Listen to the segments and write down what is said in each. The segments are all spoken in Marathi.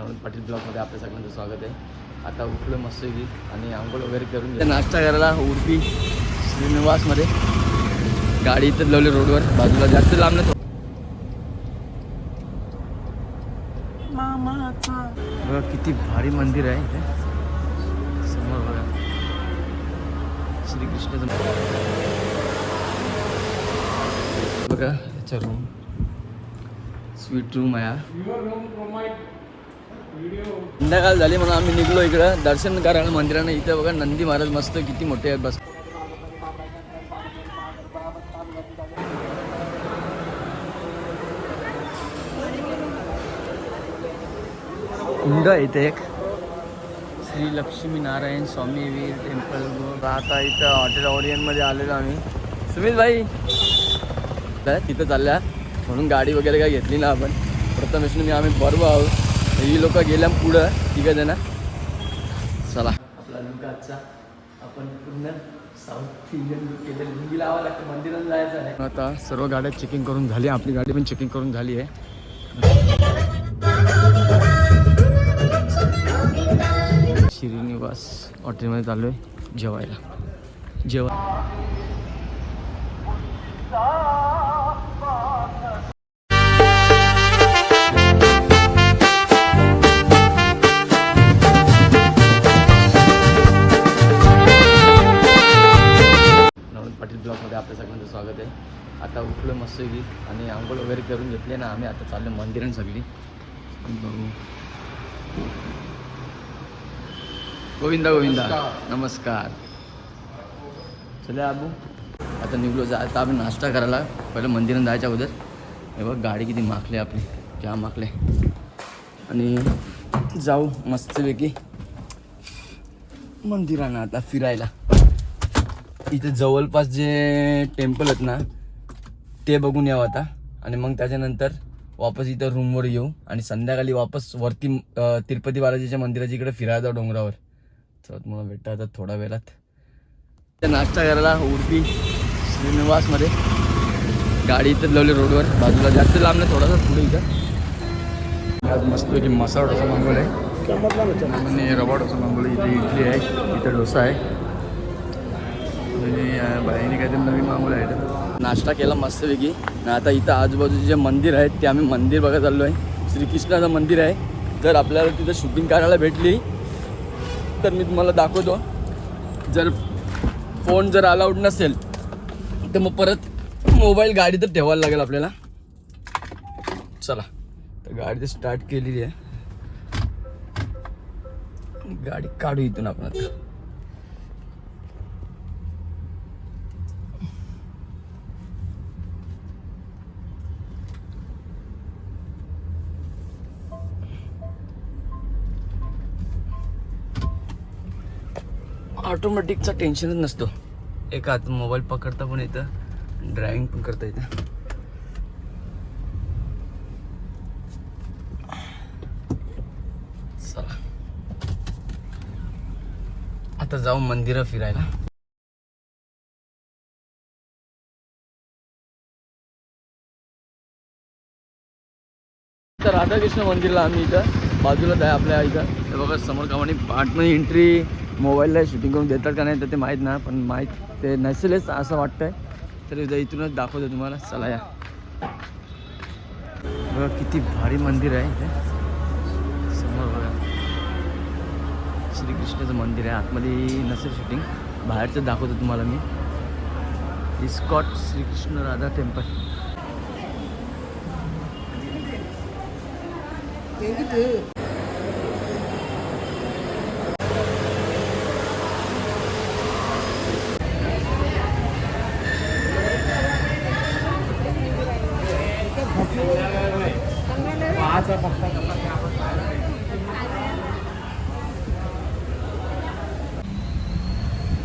नवनीत पाटील ब्लॉगमध्ये आपल्या सगळ्यांचं स्वागत आहे. आता उठलो मस्तपैकी आणि आंघोळ वगैरे करून. नाश्ता करायला उडपी श्रीनिवासमध्ये. गाडी इथं लावली रोडवर बाजूला जास्त लांब नाही बघा किती भारी मंदिर आहे इथे. समोर बघा. श्रीकृष्णाचं बघा याचा रूम स्वीट रूम आहे. संध्याकाळ झाली म्हणून आम्ही निघलो इकडं. दर्शन करायला मंदिरानं. इथं बघा नंदी महाराज मस्त किती मोठे आहेत बस. कुंड इथे एक. श्री लक्ष्मी नारायण स्वामी वीर टेम्पल. आता इथं हॉटेल ओरियनमध्ये आलेलो आम्ही. सुमित भाई. तिथं चालल्या. म्हणून गाडी वगैरे काय घेतली ना आपण. प्रथमेश मी आम्ही बरोबर आहोत. ही लोक गेल्या पुढं तिघं जण चला. आपला लुक आजचा. आपण पूर्ण साऊथ इंडियन लुक केलं लुंगी लावा लागतं मंदिरात जायचं आहे. आता सर्व गाड्या चेकिंग करून झाली आपली गाडी पण चेकिंग करून झाली आहे. श्रीनिवास हॉटेलमध्ये चाललो आहे जेवायला. जेवा चाललो सगळी. बघू. गोविंदा गोविंदा. नमस्कार. चले आबू. आता निघलो जा आता आपण नाश्ता करायला. पहिलं मंदिरात जायच्या अगोदर. हे बघ गाडी किती माखले आपली. जाम माखले. आणि जाऊ मस्तपैकी. मंदिरानं आता फिरायला. इथे जवळपास जे टेम्पल आहेत ना ते बघून यावं आता. आणि मग त्याच्यानंतर वापस इथं रूमवर येऊ आणि संध्याकाळी वापस वरती तिरुपती बालाजीच्या मंदिराच्या इकडे फिरायला जाऊ डोंगरावर. चल मला भेटतं आता थोड्या वेळात. नाश्ता करायला उडपी श्रीनिवासमध्ये. गाडी इथं लावली रोडवर बाजूला जास्त लांब नाही थोडासा पुढे इथं. आज मस्तपैकी मसाला डोसा मागवला आहे. आणि रवा डोसा मागवला इथे इडली आहे इथं डोसा आहे. आणि बाईने काहीतरी नवीन मागवलं आहे. नाश्ता केला मस्तपैकी. आता इथं आजूबाजूचे जे मंदिर आहेत ते आम्ही मंदिर बघत चाललो आहे. श्रीकृष्णाचं मंदिर आहे. जर आपल्याला तिथं शूटिंग करायला भेटली तर मी तुम्हाला दाखवतो. जर फोन जर अलाउड नसेल तर मग परत मोबाईल गाडी तर ठेवायला लागेल आपल्याला. चला तर गाडी तर स्टार्ट केलेली आहे. गाडी काढू इथून आपण आता. ऑटोमॅटिकचा टेन्शनच नसतो. एक हात मोबाईल पकडता पण येतं ड्रायव्हिंग पण करता येतं चला. आता जाऊ मंदिरं फिरायला. तर राधाकृष्ण मंदिरला आम्ही इथं बाजूलाच आहे आपल्या इथं हे बघा समोर कामाने आतमध्ये एंट्री मोबाईलला शूटिंग करून देतात का नाही तर ते माहीत ना पण माहीत ते नसेलच असं वाटतंय. तर उद्या इथूनच दाखवतो तुम्हाला. चला या. बघा किती भारी मंदिर आहे इथे. समोर बघा. श्रीकृष्णाचं मंदिर आहे. आतमध्ये नसेल शूटिंग बाहेरचं दाखवतो तुम्हाला मी. इस्कॉट श्रीकृष्ण राधा टेम्पल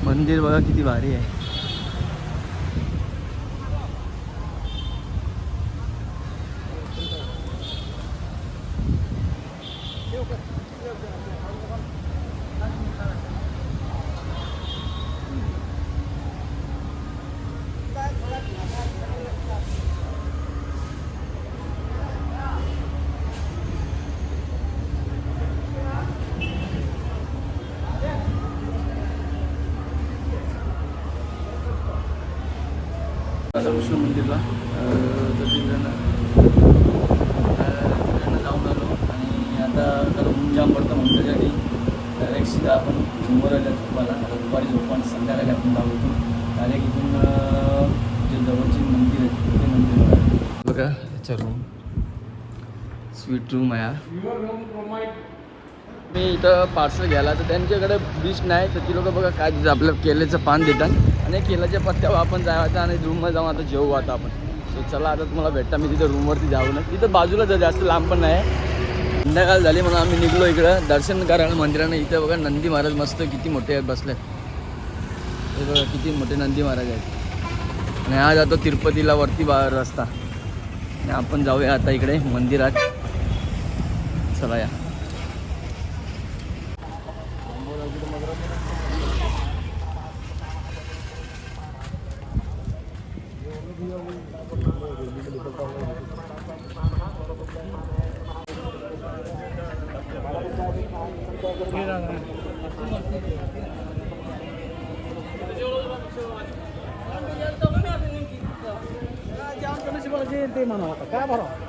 मंदिर बघा किती भारी आहे. हॉटेलला अं, तर तिकडनं जाऊन आलो. आणि आता तर ऊन जाम पडतं म्हणून त्यासाठी डायरेक्ट सीधा आपण झुमर आल्या झोपायला. आता दुपारी झोपू आणि संध्याकाळी आपण जाऊ इथून डायरेक्ट इथून जे जवळचे मंदिर आहे ते मंदिर बघा. याच्या रूम स्वीट रूम आहे. मी इथं पार्सल घ्यायला तर त्यांच्याकडे डिश नाही तर ती लोक बघा काय देतात आपलं केलेचं पान देतात. आणि केल्याच्या पत्त्यावर आपण जायचं आणि रूममध्ये जाऊन आता जेवू आता आपण. सो चला आता तुम्हाला भेटता. मी तिथं रूमवरती जाऊ ना तिथं बाजूला जर जास्त लांब पण नाही. संध्याकाळ झाली म्हणून आम्ही निघलो इकडं. दर्शन करायला मंदिरानं. इथं बघा नंदी महाराज मस्त किती मोठे आहेत बसले हे बघा किती मोठे नंदी महाराज आहेत. आणि हा जातो तिरुपतीला वरती बा रस्ता. आणि आपण जाऊया आता इकडे मंदिरात. चला या. काय बरं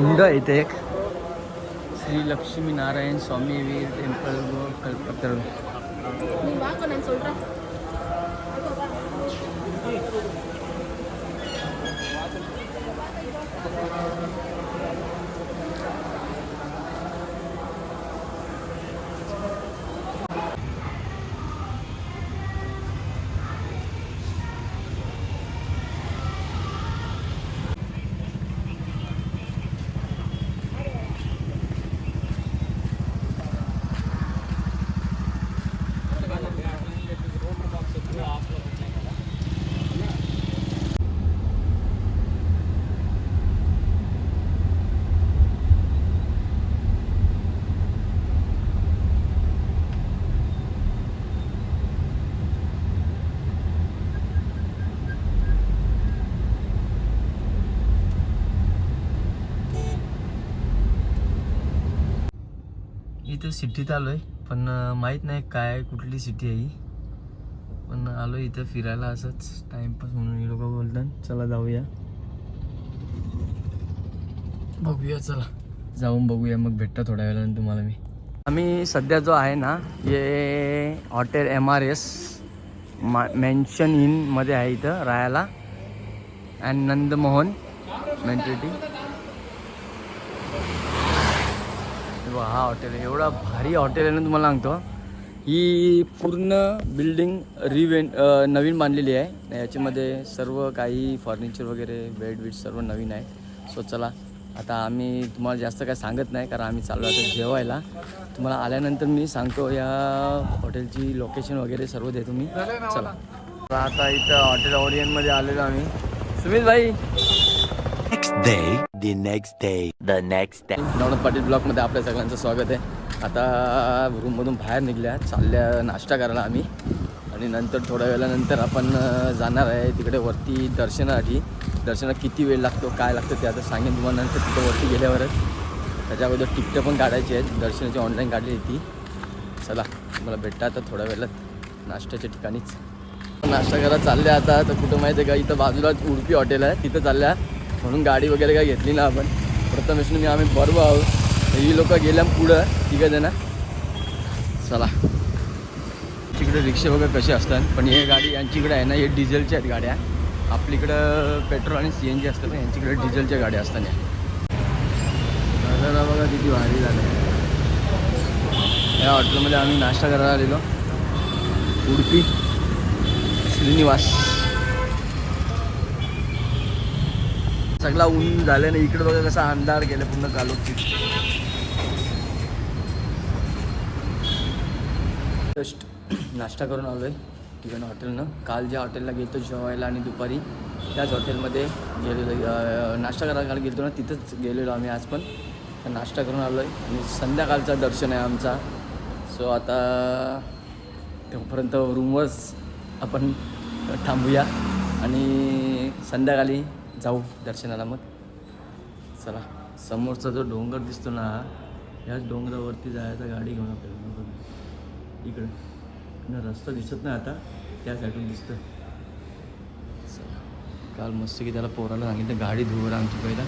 कुंड इथे एक. श्री लक्ष्मी नारायण स्वामी वीर टेम्पल कल्पतरू इथं सिटीत आलोय पण अं, माहीत नाही काय कुठली सिटी आहे ही. पण आलो इथं फिरायला असंच टाइमपास म्हणून लोक बोलतात. चला जाऊया. बघूया चला. जाऊन बघूया मग भेटतं थोड्या वेळानं तुम्हाला मी. आम्ही सध्या जो आहे ना हे हॉटेल एम आर एस मा मेन्शन इनमध्ये आहे इथं राहायला. अँड नंदमोहन मेंटेलिटी वा हा हॉटेल एवढा भारी हॉटेल आहे ना तुम्हाला सांगतो. ही पूर्ण बिल्डिंग रिवेन नवीन बांधलेली आहे. याच्यामध्ये सर्व काही फर्निचर वगैरे बेड बीड सर्व नवीन आहे. सो चला आता आम्ही तुम्हाला जास्त काय सांगत नाही कारण आम्ही चाललो आता जेवायला. तुम्हाला आल्यानंतर मी सांगतो या हॉटेलची लोकेशन वगैरे सर्व देतो मी. चला. तर आता इथं हॉटेल ओरियनमध्ये आलेलो आम्ही. सुमित भाई. The next day the next day Navnath Patil ब्लॉकमध्ये आपल्या सगळ्यांचं स्वागत आहे. आता रूममधून बाहेर निघल्या चालल्या नाश्ता करायला आम्ही. आणि नंतर थोड्या वेळानंतर आपण जाणार आहे तिकडे वरती दर्शनासाठी दर्शनात किती वेळ लागतो काय लागतं ते आता सांगेन तुम्हाला. नंतर तिथं वरती गेल्यावरच. त्याच्या अगोदर तिकटं पण काढायची आहेत. दर्शनाची ऑनलाईन काढली ती. चला मला भेटता आता थोड्या वेळात. नाश्त्याच्या ठिकाणीच. नाश्ता करायला चालल्या आता. तर कुठं माहिती आहे का? इथं बाजूलाच उडपी हॉटेल आहे. तिथं चालल्या. म्हणून गाडी वगैरे काय घेतली ना आपण. प्रथमेशने मी आम्ही बरोबर आहोत. ही लोक गेल्या पुढं तिघं ना चला. तिकडे रिक्षा वगैरे कसे असतात पण हे गाडी यांच्याकडे आहे ना हे डिझेलच्या आहेत गाड्या. आपलीकडं पेट्रोल आणि सी एन जी असतात ना यांच्याकडे डिझेलच्या गाड्या असतात. या बघा किती भारी झालं. या हॉटेलमध्ये आम्ही नाश्ता करायला आलेलो. उडपी श्रीनिवास. सगळा ऊन झालं ना इकडे बघा कसा अंधार गेले पूर्ण कालोची जस्ट नाश्ता करून आलो आहे तिकडनं हॉटेलनं. काल ज्या हॉटेलला गेलो जेवायला आणि दुपारी त्याच हॉटेलमध्ये गेलेलो नाश्ता करायला गेलो ना तिथंच गेलेलो आम्ही आज पण. तर नाश्ता करून आलो आहे आणि संध्याकाळचा दर्शन आहे आमचा. सो आता तोपर्यंत रूमवरच आपण थांबूया आणि संध्याकाळी जाऊ दर्शनाला मग. चला. समोरचा जो डोंगर दिसतो ना ह्याच डोंगरावरती जायचा गाडी घेऊन आपल्याला. इकडं. ना रस्ता दिसत नाही आता त्या साईडून दिसतं चला. काल मस्त की त्याला पोराला सांगितलं गाडी धुवर आमची पहिला.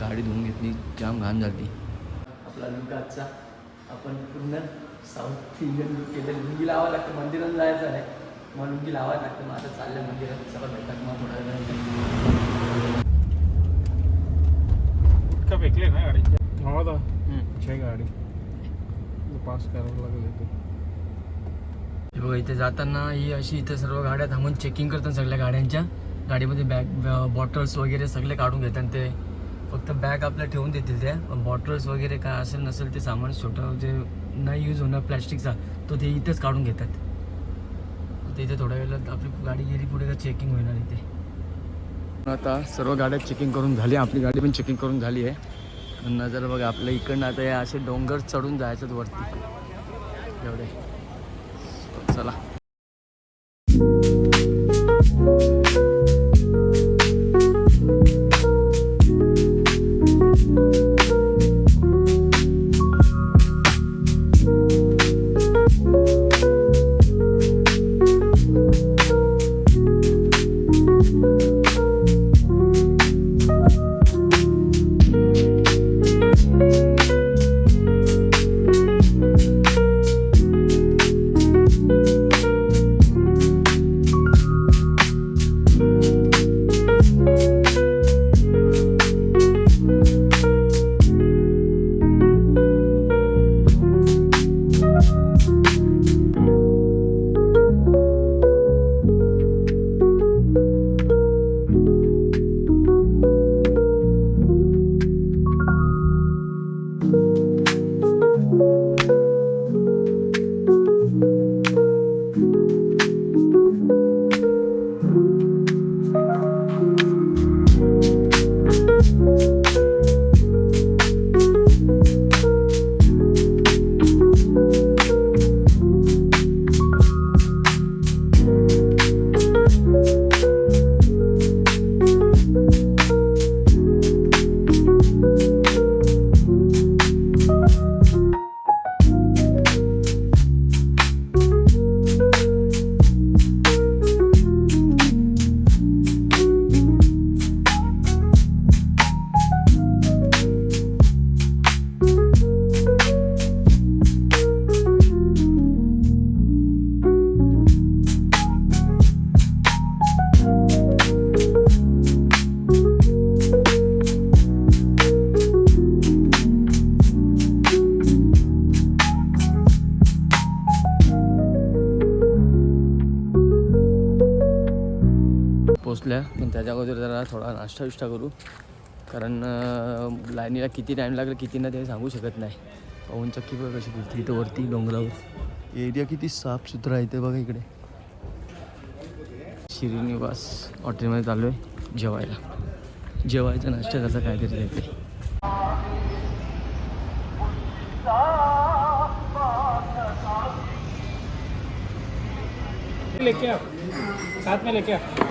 गाडी धुवून घेतली जाम घाण झाली. आपला लुक आजचा. आपण पूर्ण साऊथ इंडियन लुक केलं. लुंगी लावावं लागतं मंदिरात जायचं आहे. मग लुंगी लावायला लागतं. मग आता चाललं मंदिरात. चला भेटतात मग थोड्या वेळाने का फेकले ना गाडी. हवा था छे गाडी. पास करावं लागेल इथे. बघा इथे जाताना ही अशी इथे सर्व गाड्या थांबून चेकिंग करतात सगळ्या गाड्यांच्या. गाडीमध्ये बॅग बॉटल्स वगैरे सगळे काढून घेतात ते फक्त बॅग आपल्या ठेवून देतील त्या बॉटल्स वगैरे काय असेल नसेल ते सामान छोटं जे नाही यूज होणार प्लॅस्टिकचा तो ते इथेच काढून घेतात. इथे थोड्या वेळात आपली गाडी गेली पुढे का चेकिंग होणार इथे. आता सर्व गाड्या चेकिंग करून झाली. आपली गाडी पण चेकिंग करून झाली आहे. नजर बघा आपल्या इकडनं आता असे डोंगर चढून जायचं वरती. एवढे. चला. थोडा नाश्ता विष्टा करू. कारण लाईनीला किती टाईम लागला किती ना ते सांगू शकत नाही. पवन चक्की बघा कशी फिरते इथं वरती डोंगरावर. एरिया किती साफसुथरा आहे ते बघा इकडे. श्रीनिवास हॉटेलमध्ये चालू आहे जेवायला. जेवायचा नाश्ता कसा काहीतरी येते लेके आप साथ में लेके आप